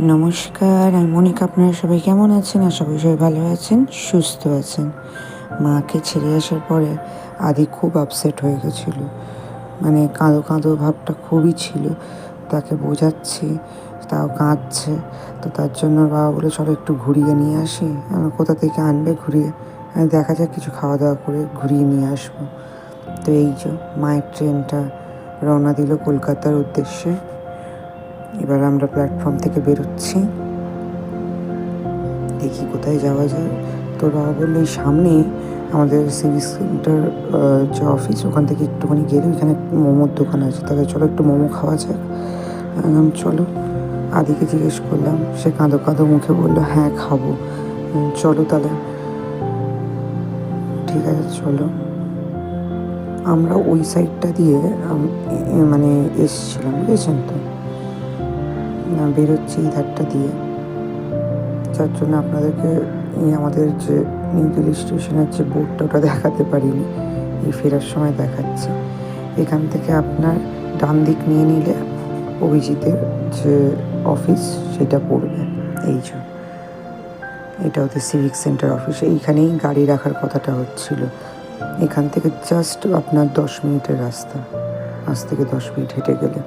নমস্কার, আমি মনিকা, আপনারা সবাই কেমন আছেন? আশা করি সবাই ভালো আছেন, সুস্থ আছেন। মাকে ছেড়ে আসার পরে আদি খুব আপসেট হয়ে গেছিল। মানে কাঁদো কাঁদো ভাবটা খুবই ছিল। তাকে বোঝাচ্ছি, তাও কাঁদছে। তো তার জন্য বাবা বলে চলো একটু ঘুরিয়ে নিয়ে আসি। আমি কোথা থেকে আনবে ঘুরিয়ে? আমি দেখা যাক, কিছু খাওয়া দাওয়া করে ঘুরিয়ে নিয়ে আসব। তো এই যে, মায়ের ট্রেনটা রওনা দিল কলকাতার উদ্দেশ্যে। এবার আমরা প্ল্যাটফর্ম থেকে বেরোচ্ছি। দেখি কোথায় যাওয়া যায়। তো বাবা বলল, এই সামনে আমাদের সিভিক সেন্টার যে অফিস ওখান থেকে একটুখানি গেলে ওইখানে মোমোর দোকান আছে। তাহলে চলো একটু মোমো খাওয়া যাক। চলো, আদিকে জিজ্ঞেস করলাম। সে কাঁদো কাঁদো মুখে বলল হ্যাঁ খাব। চলো তাহলে। ঠিক আছে, চলো। আমরা ওই সাইডটা দিয়ে মানে এসেছিলাম, বুঝেছেন তো? বেরোচ্ছি এই ধারটা দিয়ে। যার জন্য আপনাদেরকে আমাদের যে নিউ দিল্লি স্টেশনের যে বোর্ডটা ওটা দেখাতে পারিনি, এই ফেরার সময় দেখাচ্ছি। এখান থেকে আপনার ডান দিক নিয়ে নিলে অভিজিতের যে অফিস সেটা পড়বে। এই যে, এটা ওদের সিভিক সেন্টার অফিস এইখানেই গাড়ি রাখার কথাটা হচ্ছিল। এখান থেকে জাস্ট আপনার দশ মিনিটের রাস্তা। আজ থেকে দশ মিনিট হেঁটে গেলে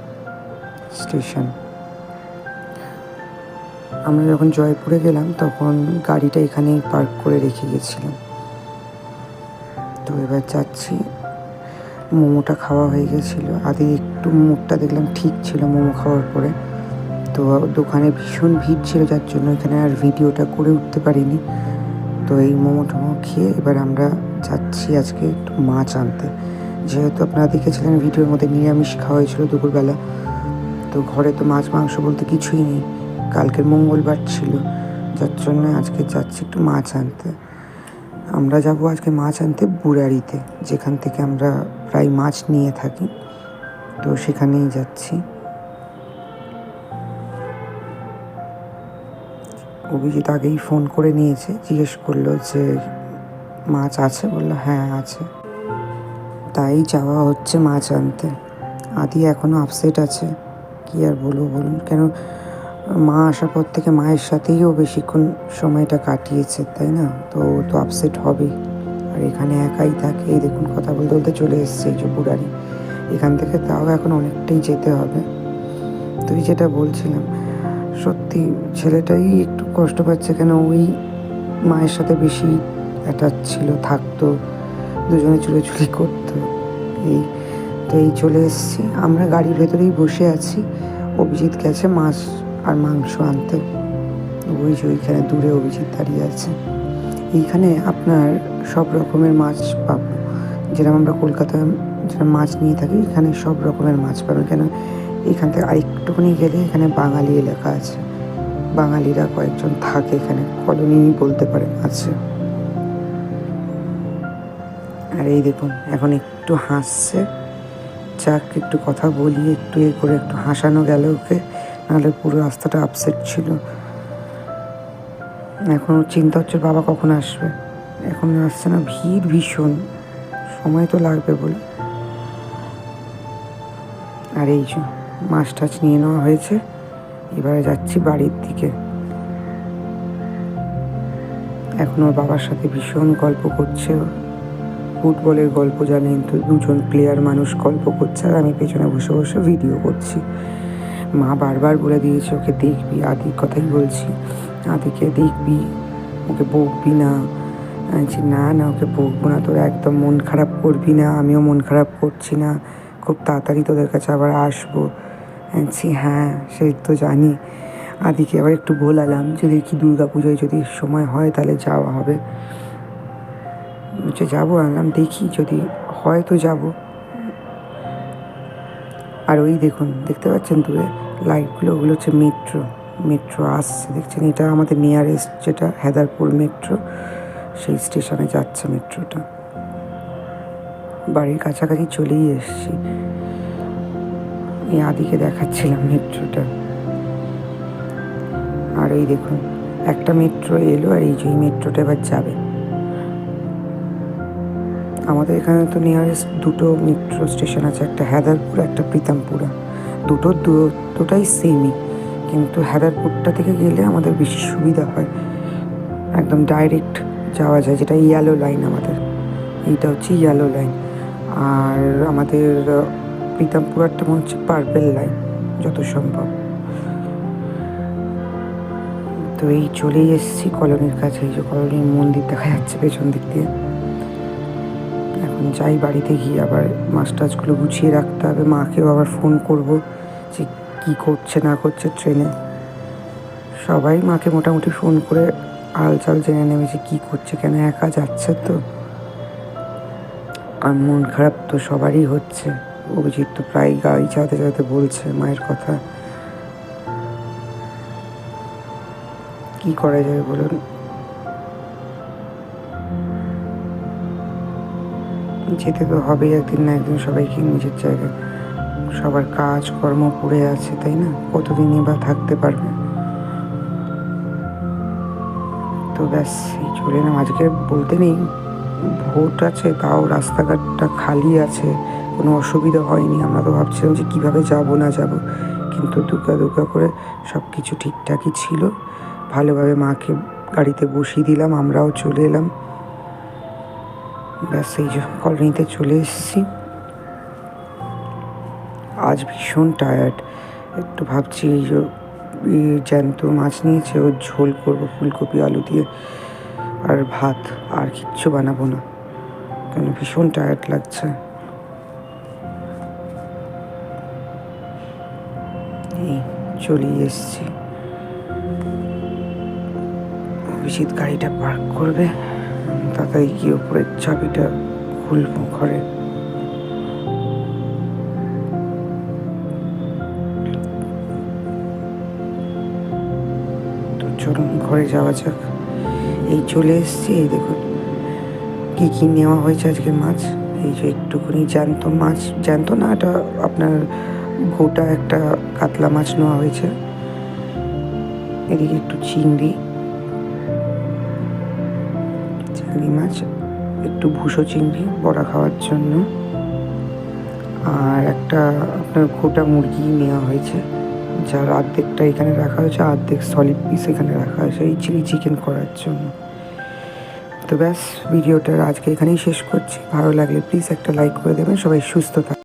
স্টেশন। আমরা যখন জয়পুরে গেলাম, তখন গাড়িটা এখানেই পার্ক করে রেখে গেছিলাম। তো এবার যাচ্ছি। মোমোটা খাওয়া হয়ে গেছিল। আদি একটু মুখটা দেখলাম ঠিক ছিল মোমো খাওয়ার পরে। তো দোকানে ভীষণ ভিড় ছিল, যার জন্য এখানে আর ভিডিওটা করে উঠতে পারিনি। তো এই মোমো টোমো খেয়ে এবার আমরা যাচ্ছি আজকে একটু মাছ আনতে। যেহেতু আপনারা দেখেছিলেন ভিডিওর মধ্যে নিরামিষ খাওয়া হয়েছিল দুপুরবেলা, তো ঘরে তো মাছ, মাংস বলতে কিছুই নেই। কালকের মঙ্গলবার ছিল, যার জন্য আজকে যাচ্ছি একটু মাছ আনতে। আমরা যাব আজকে মাছ আনতে বুড়ারিতে যেখান থেকে আমরা প্রায় মাছ নিয়ে থাকি। তো সেখানেই যাচ্ছি। অভিজিৎ আগেই ফোন করে নিয়েছে, জিজ্ঞেস করল যে, মাছ আছে? বলল হ্যাঁ আছে। তাই যাওয়া হচ্ছে মাছ আনতে। আদি এখনও আপসেট আছে। কি আর বলব বলুন? কেন মা আসার পর থেকে মায়ের সাথেই ও বেশিক্ষণ সময়টা কাটিয়েছে, তাই না? তো ও তো আপসেট হবেই। আর এখানে একাই থাকে, এই দেখুন কথা বলতে বলতে চলে এসছে এই যে বুড়ারি এখান থেকে তাও এখন অনেকটাই যেতে হবে। তুই যেটা বলছিলাম, সত্যি ছেলেটাই একটু কষ্ট পাচ্ছে কেন? ওই মায়ের সাথে বেশি অ্যাটাচ ছিল, থাকতো, দুজনে চুলোচুলি করতো। এই, তো এই চলে এসেছি। আমরা গাড়ির ভেতরেই বসে আছি। অভিজিৎ গেছে, মাছ আর মাংস আনতে। ওই যে ওইখানে দূরে অভিজিৎ দাঁড়িয়ে আছে। এইখানে আপনার সব রকমের মাছ পাবো। যেরকম আমরা কলকাতায় যেরকম মাছ নিয়ে থাকি, এখানে সব রকমের মাছ পাবেন। কেন? এখান থেকে আরেকটুখানি গেলে এখানে বাঙালি এলাকা আছে। বাঙালিরা কয়েকজন থাকে এখানে, কলোনি বলতে পারেন আছে। আর এই দেখুন, এখন একটু হাসছে। যাক, একটু কথা বলি, একটু এ করে একটু হাসানো গেল ওকে। নাহলে পুরো রাস্তাটা আপসেট ছিল। এখন চিন্তা হচ্ছে বাবা কখন আসবে। এখন আসছে না, ভিড় ভীষণ। সময় তো লাগবে বলে। আর এই যে মাছ টাছ নিয়ে নেওয়া হয়েছে, এবারে যাচ্ছি বাড়ির দিকে। এখন ওর বাবার সাথে ভীষণ গল্প করছে ফুটবলের গল্প জানেন তো, দুজন প্লেয়ার মানুষ গল্প করছে আর আমি পেছনে বসে বসে ভিডিও করছি। মা বারবার বলে দিয়েছে ওকে দেখবি আদির কথাই বলছি। আদিকে দেখবি ওকে বকবি না। বলছি, না না ওকে বকবো না তোরা একদম মন খারাপ করবি না আমিও মন খারাপ করছি না। খুব তাড়াতাড়ি তোদের কাছে আবার আসব। বলছি, হ্যাঁ সেই তো জানি। আদিকে আবার একটু বলালাম যে দেখি দুর্গা পুজোয় যদি সময় হয় তাহলে যাওয়া হবে। বলছে যাব? আনলাম দেখি যদি হয় তো যাব। আর ওই দেখুন দেখতে পাচ্ছেন দূরে লাইটগুলো, ওগুলো হচ্ছে মেট্রো মেট্রো আসছে দেখছেন? এটা আমাদের নিয়ারেস্ট যেটা হেদারপুর মেট্রো সেই স্টেশনে যাচ্ছে মেট্রোটা বাড়ির কাছাকাছি চলেই এসেছি। এই আদিকে দেখাচ্ছিলাম মেট্রোটা আর এই দেখুন, একটা মেট্রো এলো আর এই যে মেট্রোটা এবার যাবে। আমাদের এখানে তো নিয়ারেস্ট দুটো মেট্রো স্টেশন আছে, একটা হেদারপুর একটা প্রীতামপুরা দুটো দু- দুটাই সেমই কিন্তু হায়দারপুরটা থেকে গেলে আমাদের বেশি সুবিধা হয়। একদম ডাইরেক্ট যাওয়া যায়, যেটা ইয়েলো লাইন আমাদের। এইটা হচ্ছে ইয়েলো লাইন আর আমাদের প্রীতমপুরারটা মনে হচ্ছে পার্পেল লাইন যত সম্ভব। তো এই চলেই এসেছি কলোনির কাছে, এই যে কলোনির মন্দির দেখা যাচ্ছে পেছন দিক দিয়ে। যাই বাড়িতে গিয়ে আবার মাছ টাছগুলো গুছিয়ে রাখতে হবে। মাকেও আবার ফোন করব যে কী করছে, না করছে ট্রেনে সবাই মাকে মোটামুটি ফোন করে হালচাল জেনে নেবে যে কী করছে, কেন একা যাচ্ছে তো। আর মন খারাপ তো সবারই হচ্ছে। অভিজিৎ তো প্রায় গাড়ি চালাতে চালাতে বলছে মায়ের কথা। কি করা যায় বলুন? যেতে তো হবেই একদিন না একদিন সবাইকে নিজের জায়গায়। সবার কাজ, কর্ম পড়ে আছে, তাই না? কতদিনই বা থাকতে পারবে? তো ব্যাস, এই চলে এলাম। আজকে বলতে নেই, ভোট আছে, তাও রাস্তাঘাটটা খালি আছে, কোনো অসুবিধা হয়নি। আমরা তো ভাবছিলাম যে কীভাবে যাব, না যাব। কিন্তু দুকা দুকা করে সব কিছু ঠিকঠাকই ছিল। ভালোভাবে মাকে গাড়িতে বসিয়ে দিলাম, আমরাও চলে এলাম। ব্যাস, এই যে কলোনিতে চলে এসেছি। আজ ভীষণ টায়ার্ড একটু ভাবছি, এই যে জ্যান্ত মাছ নিয়েছে, ওর ঝোল করব, ফুলকপি, আলু দিয়ে, আর ভাত, আর কিচ্ছু বানাবো না। কেন, ভীষণ টায়ার্ড লাগছে। এই, চলে এসছি। অভিজিৎ গাড়িটা পার্ক করবে। তাড়াতাড়ি গিয়ে উপরের চাবিটা খুলবো ঘরে। তো চলুন ঘরে যাওয়া যাক। এই চলে এসছি, এই দেখুন। কী কী নেওয়া হয়েছে আজকে মাছ? এই যে একটুখানি জ্যান্ত মাছ। জ্যান্ত না, এটা আপনার গোটা একটা কাতলা মাছ নেওয়া হয়েছে। এদিকে একটু চিংড়ি। চিংড়ি মাছ, একটু ভুষো চিংড়ি, বড়া খাওয়ার জন্য। আর একটা আপনার গোটা মুরগি নেওয়া হয়েছে, যার আর্ধেকটা এখানে রাখা হয়েছে অর্ধেক সলিড পিস এখানে রাখা হয়েছে, এই চিলি চিকেন করার জন্য। তো ব্যাস, ভিডিওটা আজকে এখানেই শেষ করছি। ভালো লাগলে প্লিজ একটা লাইক করে দেবেন, সবাই সুস্থ থাক